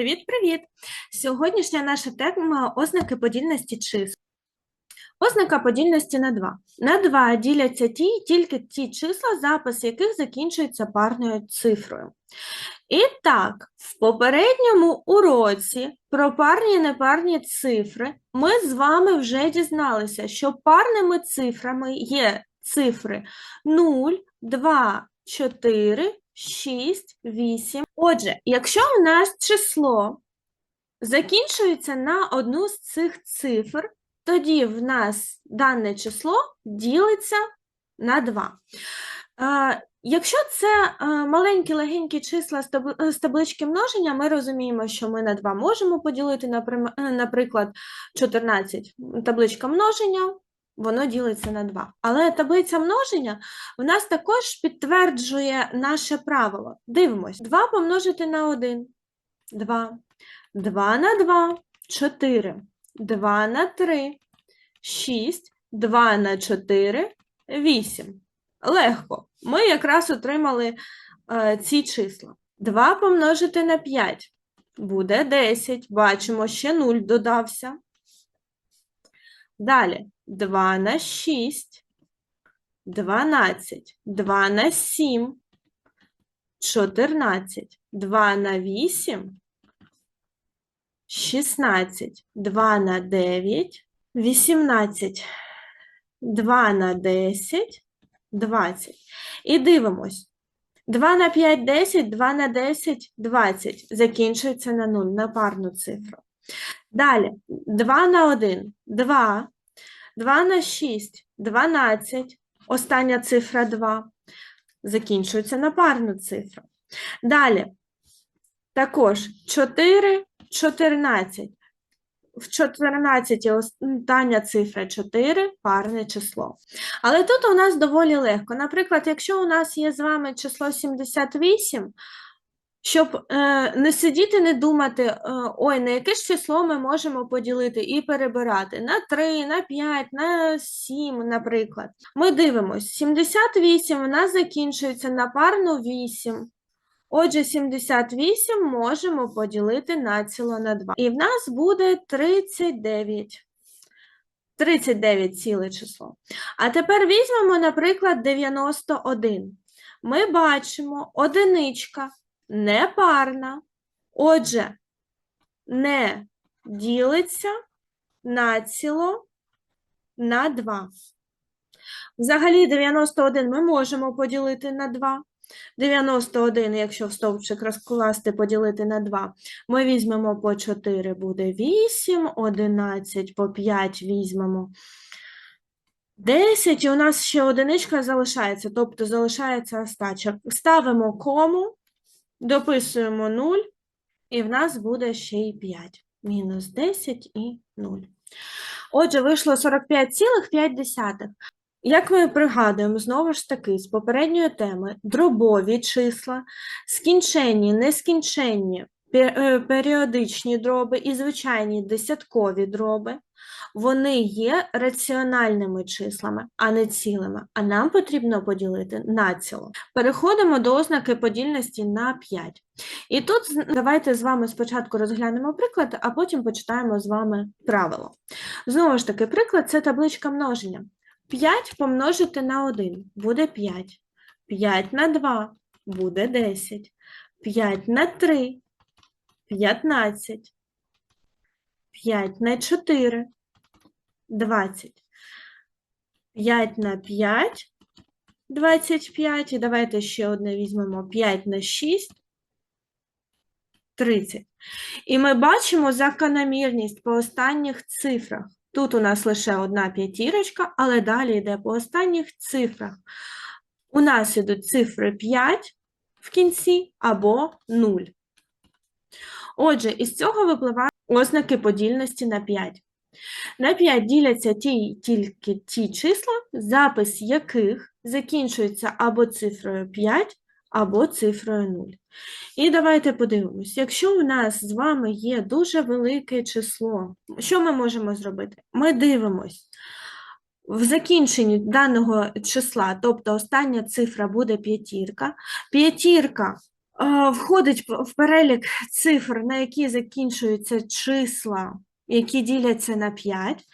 Привіт-привіт! Сьогоднішня наша тема ознаки подільності чисел. Ознака подільності на 2. На 2 діляться ті тільки ті числа, запис яких закінчується парною цифрою. І так, в попередньому уроці про парні і непарні цифри ми з вами вже дізналися, що парними цифрами є цифри 0, 2, 4, 6, 8. Отже, якщо у нас число закінчується на одну з цих цифр, тоді в нас дане число ділиться на 2. Е, Якщо це е, маленькі легенькі числа з таблички множення, ми розуміємо, що ми на 2 можемо поділити, е, наприклад, 14 табличка множення, воно ділиться на 2. Але таблиця множення в нас також підтверджує наше правило. Дивимось. 2 помножити на 1 – 2. 2 на 2 – 4. 2 на 3 – 6. 2 на 4 – 8. Легко. Ми якраз отримали е, ці числа. 2 помножити на 5 буде 10. Бачимо, ще 0 додався. Далі 2 на 6 – 12. 2 на 7 – 14. 2 на 8 – 16. 2 на 9 – 18. 2 на 10 – 20. І дивимось. 2 на 5 – 10, 2 на 10 – 20. Закінчується на 0, на парну цифру. Далі, 2 на 1 – 2. 2 на 6 – 12. Остання цифра 2. Закінчується на парну цифру. Далі, також 4 – 14. В 14 остання цифра 4 – парне число. Але тут у нас доволі легко. Наприклад, якщо у нас є з вами число 78, щоб е, не сидіти, не думати, е, ой, на яке ж число ми можемо поділити і перебирати на 3, на 5, на 7, наприклад. Ми дивимось, 78 у нас закінчується на парну 8. Отже, 78 можемо поділити націло на 2. І в нас буде 39. 39 ціле число. А тепер візьмемо, наприклад, 91. Ми бачимо, одиничка непарна. Отже, не ділиться націло на 2. Взагалі 91 ми можемо поділити на 2. 91, якщо в стовпчик розкласти, поділити на 2, ми візьмемо по 4, буде 8, 11, по 5 візьмемо 10, і у нас ще одиничка залишається, тобто залишається остача. Ставимо кому, дописуємо 0, і в нас буде ще й 5. Мінус 10 і 0. Отже, вийшло 45,5. Як ми пригадуємо, знову ж таки, з попередньої теми, дробові числа, скінченні, нескінченні, е, періодичні дроби і звичайні десяткові дроби, вони є раціональними числами, а не цілими, а нам потрібно поділити націло. Переходимо до ознаки подільності на 5. І тут давайте з вами спочатку розглянемо приклад, а потім почитаємо з вами правило. Знову ж таки, приклад – це табличка множення. 5 помножити на 1 буде 5. 5 на 2 буде 10. 5 на 3 15. 5 на 4 20. 5 на 5 25. І давайте ще одне візьмемо 5 на 6 30. І ми бачимо закономірність по останніх цифрах. Тут у нас лише одна п'ятірочка, але далі йде по останніх цифрах. У нас ідуть цифри 5 в кінці або 0. Отже, із цього випливають ознаки подільності на 5. На 5 діляться ті, тільки ті числа, запис яких закінчується або цифрою 5, або цифрою 0. І давайте подивимось, якщо у нас з вами є дуже велике число, що ми можемо зробити? Ми дивимось. В закінченні даного числа, тобто остання цифра буде п'ятірка. П'ятірка входить в перелік цифр, на які закінчуються числа, які діляться на 5,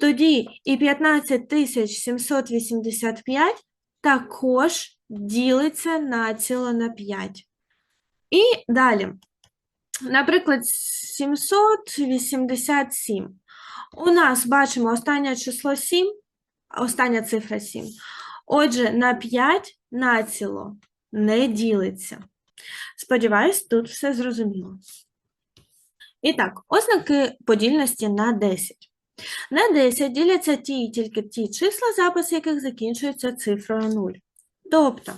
тоді і 15785 також ділиться націло на 5. І далі, наприклад, 787. У нас бачимо останнє число 7, остання цифра 7. Отже, на 5 націло не ділиться. Сподіваюсь, тут все зрозуміло. І так, ознаки подільності на 10. На 10 діляться ті і тільки ті числа, запис яких закінчується цифрою 0. Тобто,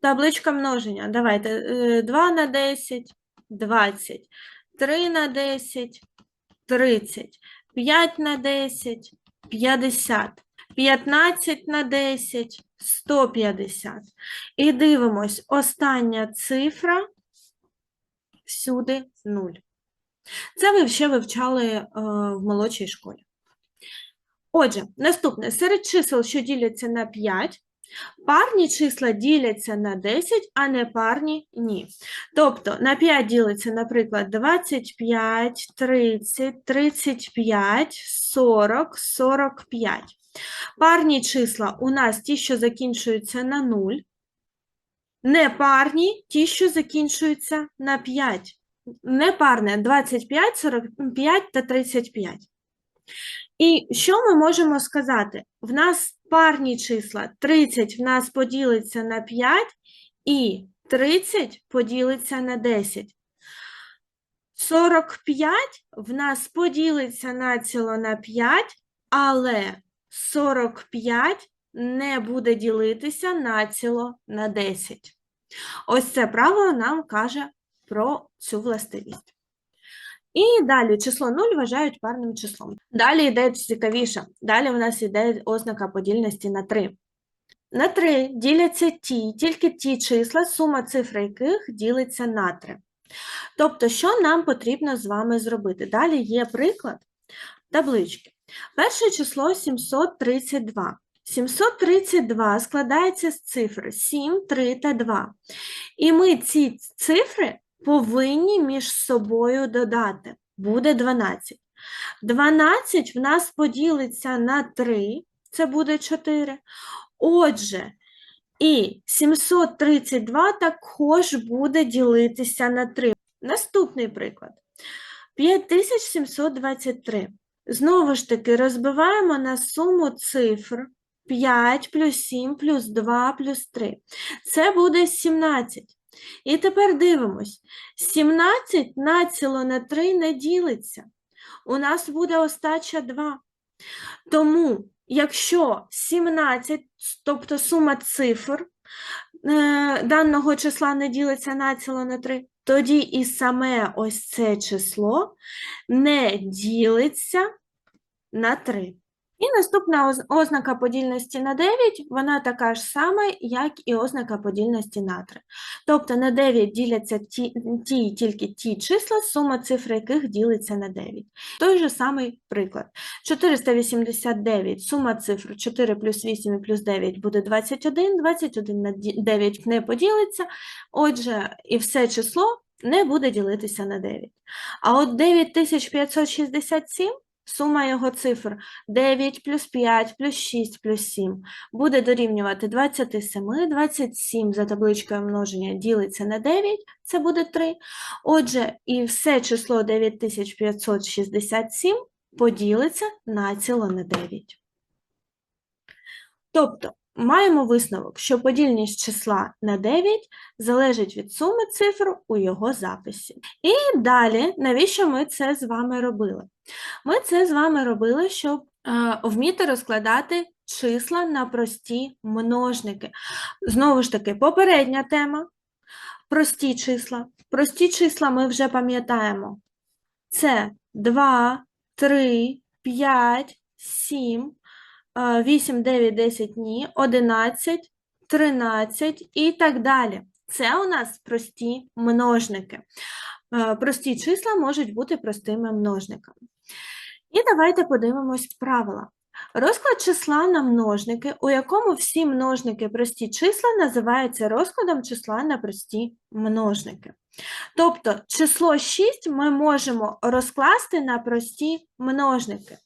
табличка множення. Давайте е, 2 на 10 – 20, 3 на 10 – 30, 5 на 10 – 50, 15 на 10 – 150. І дивимось, остання цифра всюди 0. Це ви ще вивчали е, в молодшій школі. Отже, наступне. Серед чисел, що діляться на 5, парні числа діляться на 10, а не парні – ні. Тобто на 5 ділиться, наприклад, 25, 30, 35, 40, 45. Парні числа у нас ті, що закінчуються на 0. Непарні – ті, що закінчуються на 5. Непарне – 25, 45 та 35. І що ми можемо сказати? В нас парні числа 30 в нас поділиться на 5 і 30 поділиться на 10. 45 в нас поділиться націло на 5, але 45 не буде ділитися націло на 10. Ось це правило нам каже про цю властивість. І далі число 0 вважають парним числом. Далі йде цікавіше. Далі у нас йде ознака подільності на 3. На 3 діляться ті, тільки ті числа, сума цифр яких ділиться на 3. Тобто, що нам потрібно з вами зробити? Далі є приклад таблички. Перше число 732. 732 складається з цифр 7, 3 та 2. І ми ці цифри повинні між собою додати. Буде 12. 12 в нас поділиться на 3, це буде 4. Отже, і 732 також буде ділитися на 3. Наступний приклад. 5723. Знову ж таки, розбиваємо на суму цифр 5 плюс 7 плюс 2 плюс 3. Це буде 17. І тепер дивимось. 17 націло на 3 не ділиться. У нас буде остача 2. Тому, якщо 17, тобто сума цифр е, даного числа не ділиться націло на 3, тоді і саме ось це число не ділиться на 3. І наступна ознака подільності на 9, вона така ж сама, як і ознака подільності на 3. Тобто на 9 діляться ті, ті тільки ті числа, сума цифр яких ділиться на 9. Той же самий приклад. 489, сума цифр 4 плюс 8 і плюс 9 буде 21, 21 на 9 не поділиться, отже, і все число не буде ділитися на 9. А от 9567 Сума його цифр 9 плюс 5 плюс 6 плюс 7 буде дорівнювати 27. 27 за табличкою множення ділиться на 9, це буде 3. Отже, і все число 9567 поділиться націло на 9. Тобто, маємо висновок, що подільність числа на 9 залежить від суми цифр у його записі. І далі, навіщо ми це з вами робили? Ми це з вами робили, щоб е, вміти розкладати числа на прості множники. Знову ж таки, попередня тема прості числа. Прості числа ми вже пам'ятаємо. Це 2, 3, 5, 7, е, 8, 9, 10 ні, 11, 13 і так далі. Це у нас прості множники. Прості числа можуть бути простими множниками. І давайте подивимось правила. Розклад числа на множники, у якому всі множники прості числа, називається розкладом числа на прості множники. Тобто число 6 ми можемо розкласти на прості множники.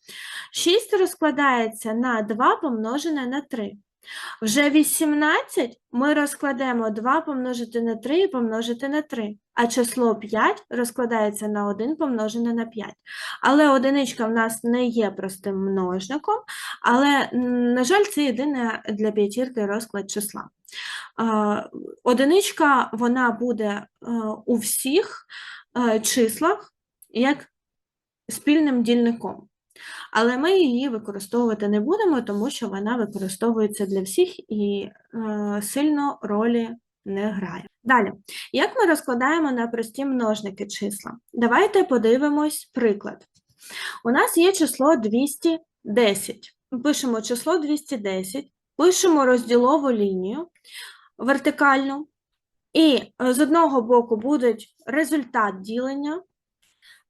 6 розкладається на 2 помножене на 3. Вже 18 ми розкладемо 2 помножити на 3 і помножити на 3, а число 5 розкладається на 1 помножене на 5. Але одиничка в нас не є простим множником, але, на жаль, це єдине для п'ятірки розклад числа. Одиничка вона буде е, у всіх е, числах як спільним дільником. Але ми її використовувати не будемо, тому що вона використовується для всіх і е, сильно ролі не грає. Далі, як ми розкладаємо на прості множники числа? Давайте подивимось приклад. У нас є число 210. Пишемо число 210, пишемо розділову лінію вертикальну, і е, з одного боку будуть результат ділення,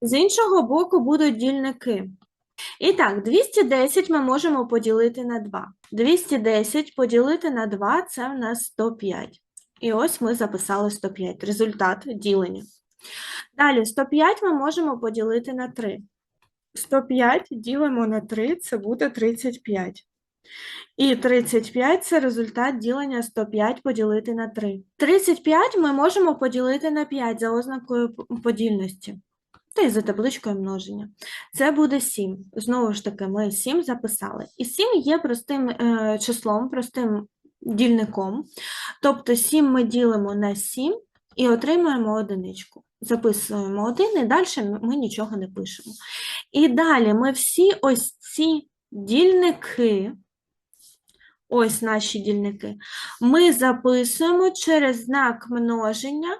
з іншого боку будуть дільники. І так, 210 ми можемо поділити на 2. 210 поділити на 2 – це в нас 105. І ось ми записали 105, результат ділення. Далі, 105 ми можемо поділити на 3. 105 ділимо на 3, це буде 35. І 35 – це результат ділення 105 поділити на 3. 35 ми можемо поділити на 5 за ознакою подільності. Та й за табличкою множення. Це буде 7. Знову ж таки, ми 7 записали. І 7 є простим е, числом, простим дільником. Тобто 7 ми ділимо на 7 і отримуємо одиничку. Записуємо 1 і далі ми- нічого не пишемо. І далі ми всі ось ці дільники, ось наші дільники, ми записуємо через знак множення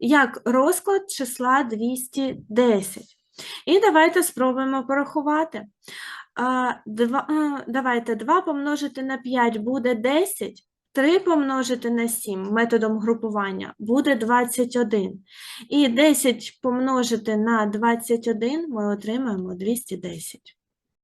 як розклад числа 210. І давайте спробуємо порахувати. А, давайте 2 помножити на 5 буде 10, 3 помножити на 7 методом групування буде 21. І 10 помножити на 21 ми отримаємо 210.